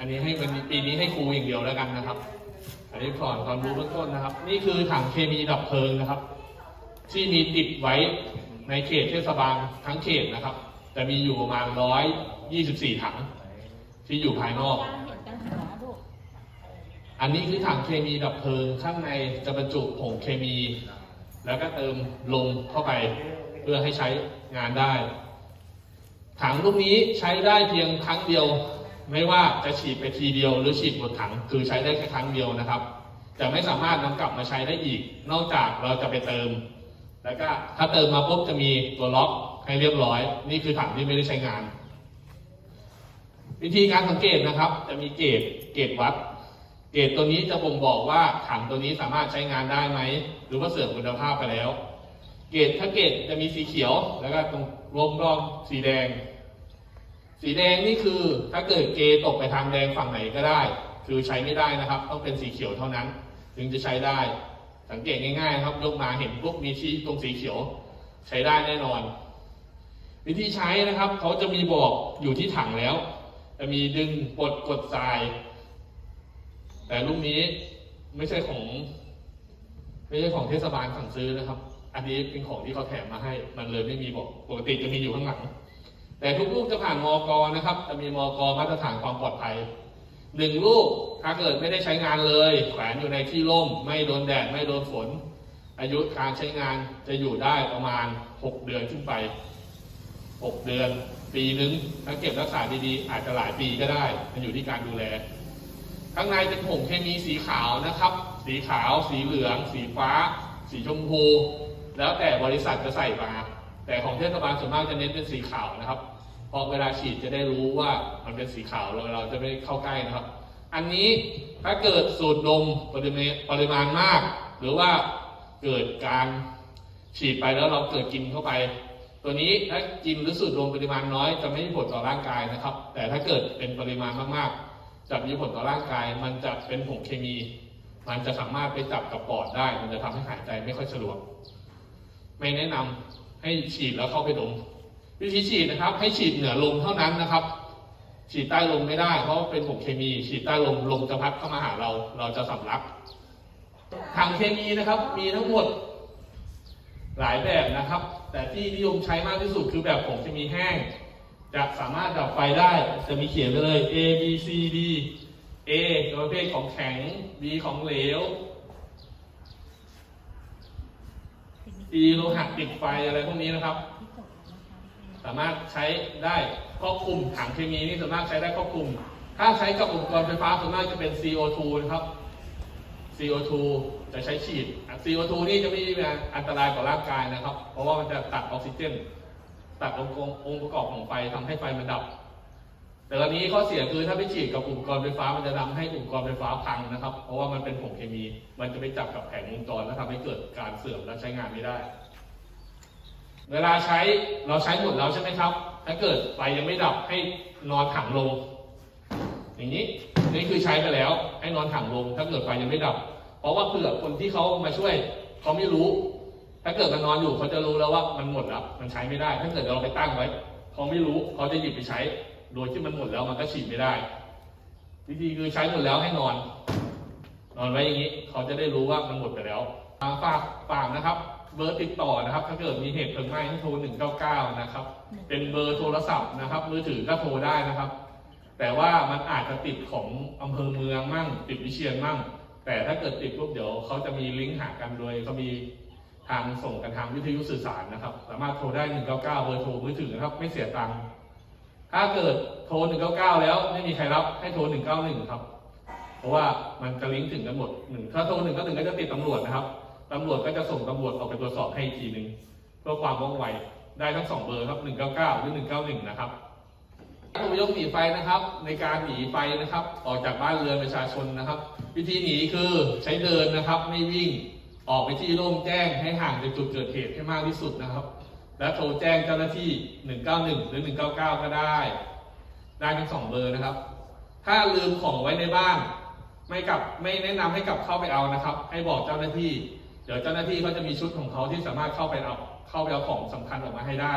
อันนี้ให้วันนี้ปีนี้ให้ครูอย่างเดียวแล้วกันนะครับ อันนี้สอนความรู้เบื้องต้นนะครับ นี่คือถังเคมีดับเพลิงนะครับ ที่มีติดไว้ในเขตเทศบาลทั้งเขตนะครับจะมีอยู่ประมาณร้อยยี่สิบสี่ถัง ที่อยู่ภายนอกเห็นปัญหาลูกอันนี้คือถังเคมีดับเพลิงข้างในจะบรรจุผงเคมี แล้วก็เติมลมเข้าไปเพื่อให้ใช้งานได้ ถังลูกนี้ใช้ได้เพียงครั้งเดียว ไม่ว่าจะฉีดไปทีเดียวหรือฉีดหมดถัง คือใช้ได้แค่ครั้งเดียวนะครับ จะไม่สามารถนำกลับมาใช้ได้อีก นอกจากเราจะไปเติม แล้วก็ถ้าเติมมาปุ๊บจะมีตัวล็อกให้เรียบร้อย นี่คือถังที่ไม่ได้ใช้งาน วิธีการสังเกตนะครับ จะมีเกจเกจวัด เกจตัวนี้จะบ่งบอกว่าถังตัวนี้สามารถใช้งานได้ไหมหรือว่าเสื่อมคุณภาพไปแล้ว เกจถ้าเกจจะมีสีเขียว แล้วก็ตรงรวมรอบสีแดง สีแดงนี่คือถ้าเกิดเกตกไปทางแดงฝั่งไหนก็ได้ คือใช้ไม่ได้นะครับ ต้องเป็นสีเขียวเท่านั้น ถึงจะใช้ได้ สังเกตง่ายๆครับยกมาเห็นปุ๊บมีที่ตรงสีเขียว ใช้ได้แน่นอน วิธีใช้นะครับเขาจะมีบอกอยู่ที่ถังแล้ว จะมีดึงกดกดทราย แต่ลูกนี้ไม่ใช่ของไม่ใช่ของเทศบาลสั่งซื้อนะครับ อันนี้เป็นของที่เขาแถมมาให้ มันเลยไม่มีบอก ปกติจะมีอยู่ข้างหลัง แต่ทุกลูกจะผ่านมอกนะครับ จะมีมอกมาตรฐานความปลอดภัยหนึ่งลูกถ้าเกิดไม่ได้ใช้งานเลยแขวนอยู่ในที่ร่ม ไม่โดนแดดไม่โดนฝน อายุการใช้งานจะอยู่ได้ประมาณ 6 เดือนขึ้นไป 6 เดือน ปีนึงถ้าเก็บรักษาดีๆ อาจจะหลายปีก็ได้ มันอยู่ที่การดูแล ข้างในเป็นผงเคมีสีขาวนะครับ สีขาว สีเหลือง สีฟ้า สีชมพู แล้วแต่บริษัทจะใส่มา แต่ของเทศบาลส่วนมากจะเน้นเป็นสีขาวนะครับเพราะเวลาฉีดจะได้รู้ว่ามันเป็นสีขาวเราเราจะไม่เข้าใกล้นะครับ อันนี้ถ้าเกิดสูดดมปริมาณปริมาณมาก หรือว่าเกิดการฉีดไปแล้วเราเกิดกินเข้าไป ตัวนี้ถ้ากินหรือสูดดมปริมาณน้อยจะไม่มีผลต่อร่างกายนะครับ แต่ถ้าเกิดเป็นปริมาณมากๆจะมีผลต่อร่างกาย มันจะเป็นผงเคมี มันจะสามารถไปจับกับปอดได้ มันจะทำให้หายใจไม่ค่อยสะดวก ไม่แนะนำ ให้ฉีดแล้วเข้าไปดม วิธีฉีดนะครับ ให้ฉีดเหนือลมเท่านั้นนะครับ ฉีดใต้ลมไม่ได้ เพราะเป็นผงเคมี ฉีดใต้ลมลมจะพัดเข้ามาหาเรา เราจะสำลักถังเคมีนะครับ มีทั้งหมดหลายแบบนะครับ แต่ที่นิยมใช้มากที่สุดคือแบบผงเคมีแห้ง จะสามารถดับไฟได้ จะมีเขียนไปเลย A B C D A ประเภทของแข็ง B ของเหลว E โลหะติดไฟอะไรพวกนี้นะครับ สามารถใช้ได้ครอบคลุมถังเคมีนี่ส่วนมากใช้ได้ครอบคลุม ถ้าใช้กับอุปกรณ์ไฟฟ้าส่วนมากจะเป็น CO2 นะครับ CO2 จะใช้ฉีด CO2 นี่จะไม่มีอันตรายต่อร่างกายนะครับ เพราะว่ามันจะตัดออกซิเจน ตัดองค์องค์ประกอบของไฟทำให้ไฟมันดับ แต่ตอนนี้ข้อเสียคือถ้าไปฉีดกับอุปกรณ์ไฟฟ้ามันจะทำให้อุปกรณ์ไฟฟ้าพังนะครับ เพราะว่ามันเป็นผงเคมี มันจะไปจับกับแผงวงจรแล้วทำให้เกิดการเสื่อมและใช้งานไม่ได้ เวลาใช้เราใช้หมดแล้วใช่ไหมครับ ถ้าเกิดไฟยังไม่ดับให้นอนถังลง อย่างนี้นี่คือใช้ไปแล้วให้นอนถังลง ถ้าเกิดไฟยังไม่ดับ เพราะว่าเผื่อคนที่เขามาช่วยเขาไม่รู้ ถ้าเกิดมันนอนอยู่เขาจะรู้แล้วว่ามันหมดแล้วมันใช้ไม่ได้ ถ้าเกิดเราไปตั้งไว้เขาไม่รู้เขาจะหยิบไปใช้ โดยที่มันหมดแล้วมันก็ฉีดไม่ได้ วิธีคือใช้หมดแล้วให้นอน นอนไว้อย่างนี้ เขาจะได้รู้ว่ามันหมดไปแล้วฝากฝากนะครับ เบอร์ติดต่อนะครับ ถ้าเกิดมีเหตุเพลิงไหม้ให้โทร 199 นะครับ เป็นเบอร์โทรศัพท์นะครับ มือถือก็โทรได้นะครับ แต่ว่ามันอาจจะติดของอำเภอเมืองมั่ง ติดวิเชียนมั่ง แต่ถ้าเกิดติดปุ๊บเดี๋ยวเขาจะมีลิงก์หากันโดยเขามีทางส่งกันทางวิทยุสื่อสารนะครับ สามารถโทรได้ 199 เบอร์โทรมือถือนะครับ ไม่เสียตังค์ ถ้าเกิดโทร 199 แล้วไม่มีใครรับให้โทร 191 ครับ เพราะว่ามันจะลิงก์ถึงกันหมดหนึ่งถ้าโทร 191 ก็จะติดตำรวจนะครับตำรวจก็จะส่งตำรวจออกไปตรวจสอบให้อีกทีหนึ่งเพื่อความว่องไวได้ทั้งสองเบอร์ครับ 199 หรือ 191 นะครับผู้อพยพหนีไฟนะครับ ในการหนีไฟนะครับ ออกจากบ้านเรือนประชาชนนะครับ วิธีหนีคือใช้เดินนะครับ ไม่วิ่งออกไปที่โล่งแจ้งให้ห่างจากจุดเกิดเหตุให้มากที่สุดนะครับ และโทรแจ้งเจ้าหน้าที่ 191 หรือ 199 ก็ได้ ได้ทั้งสองเบอร์นะครับ ถ้าลืมของไว้ในบ้าน ไม่กลับไม่แนะนำให้กลับเข้าไปเอานะครับ ให้บอกเจ้าหน้าที่ เดี๋ยวเจ้าหน้าที่เขาจะมีชุดของเขาที่สามารถเข้าไปเอาเข้าไปเอาของสำคัญออกมาให้ได้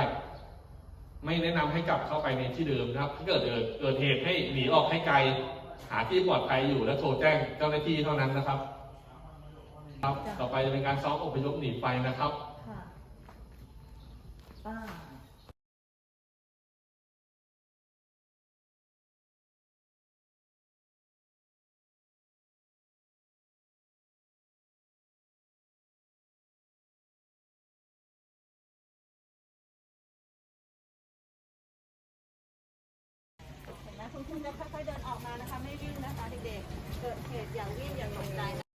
ไม่แนะนำให้กลับเข้าไปในที่เดิมนะครับ ถ้าเกิดเกิดเกิดเหตุให้หนีออกให้ไกล หาที่ปลอดภัยอยู่แล้วโทรแจ้งเจ้าหน้าที่เท่านั้นนะครับครับ ต่อไปจะเป็นการซ้อมอพยพหนีไฟนะครับ ค่าเห็นไหมคุณครูจะค่อยๆเดินออกมานะคะ ไม่วิ่งนะคะเด็กๆ เกิดเหตุอย่าวิ่งอย่าตกใจ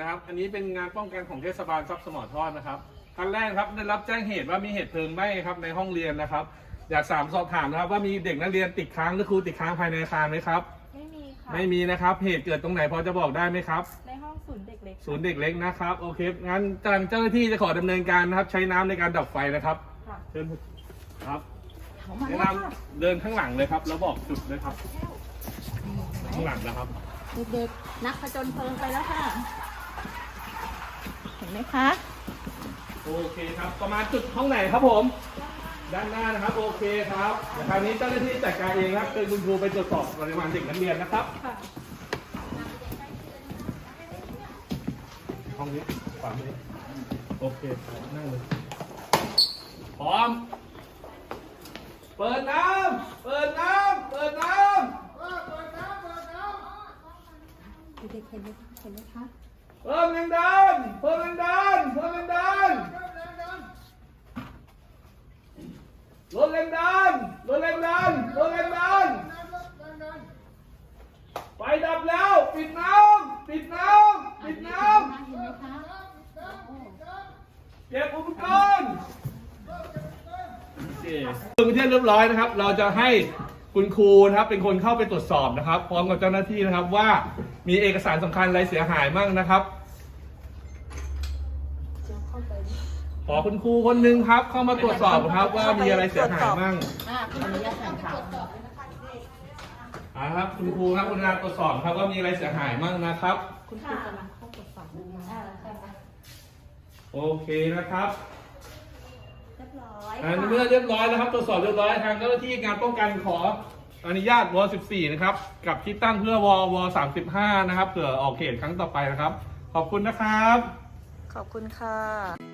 นะนะครับ อันนี้เป็นงานป้องกันของเทศบาลทรัพย์สมอทอดนะครับขั้นแรกครับได้รับแจ้งเหตุว่ามีเหตุเพลิงไหม้ครับในห้องเรียนนะครับ อยากสามสอบถามนะครับ ว่ามีเด็กนักเรียนติดค้างหรือครูติดค้างภายในอาคารไหมครับ ไม่มีค่ะ ไม่มีนะครับ เหตุเกิดตรงไหนพอจะบอกได้ไหมครับ ในห้องศูนย์เด็กเล็กศูนย์เด็กเล็กนะครับ โอเค งั้นทางเจ้าหน้าที่จะขอดำเนินการนะครับ ใช้น้ำในการดับไฟนะครับ ค่ะเชิญครับเขามาแนะแล้วนค่ะำเดินข้างหลังเลยครับ แล้วบอกจุดเลยครับ ข้างหลังนะครับ เด็กๆนักผจญเพลิงไปแล้วค่ะเห็ นไหมคะโอเคครับประมาณจุดห้องไหนครับผม ด้านหน้านะครับโอเคครับเดี๋ยวคราวนี้เจ้าหน้าที่จัดการเองครับเป็นคุณครูไปตรวจสอบปริมาณเด็กนักเรียนนะครับค่ะห้องนี้ฝั่งนี้โอเคครับนั่งเลยพร้อม เปิดน้ำเปิดน้ำเปิดน้ำเด็กๆเห็นไหมเห็นไหมคะเพิ่มแรงดันเพิ่มแรงดันเพิ่มแรงดันลดแรงดันลดแรงดันลดแรงดันไฟดับแล้ว ปิดน้ำปิดน้ำปิดน้เห็นไหมคะำเก็บอุปกรณ์เคเมื่อเทียบเรียบร้อยนะครับ เราจะให้คุณครูนะครับเป็นคนเข้าไปตรวจสอบนะครับ พร้อมกับเจ้าหน้าที่นะครับว่ามีเอกสารสำคัญอะไรเสียหายมั่งนะครับ ขอคุณครูคนหนึ่งครับ เข้ามาตรวจสอบครับว่ามีอะไรเสียหายมั่งอ่าคุณอนุญาตถ่ายค่ะอ่าครับคุณครูครับคุณนาตรวจสอบครับว่ามีอะไรเสียหายมั่งนะครับ คุณครูกำลังเข้าตรวจสอบนะคะอ่าใช่ค่ะโอเคนะครับเรียบร้อยอันค่ะเมื่อเรียบร้อยแล้วครับตรวจสอบเรียบร้อยทางเจ้าหน้าที่งานป้องกันขออนุญาตว14 นะครับ กับที่ตั้งเพื่อวว35 นะครับเผื่อออกเหตุครั้งต่อไปนะครับ ขอบคุณนะครับ ขอบคุณค่ะ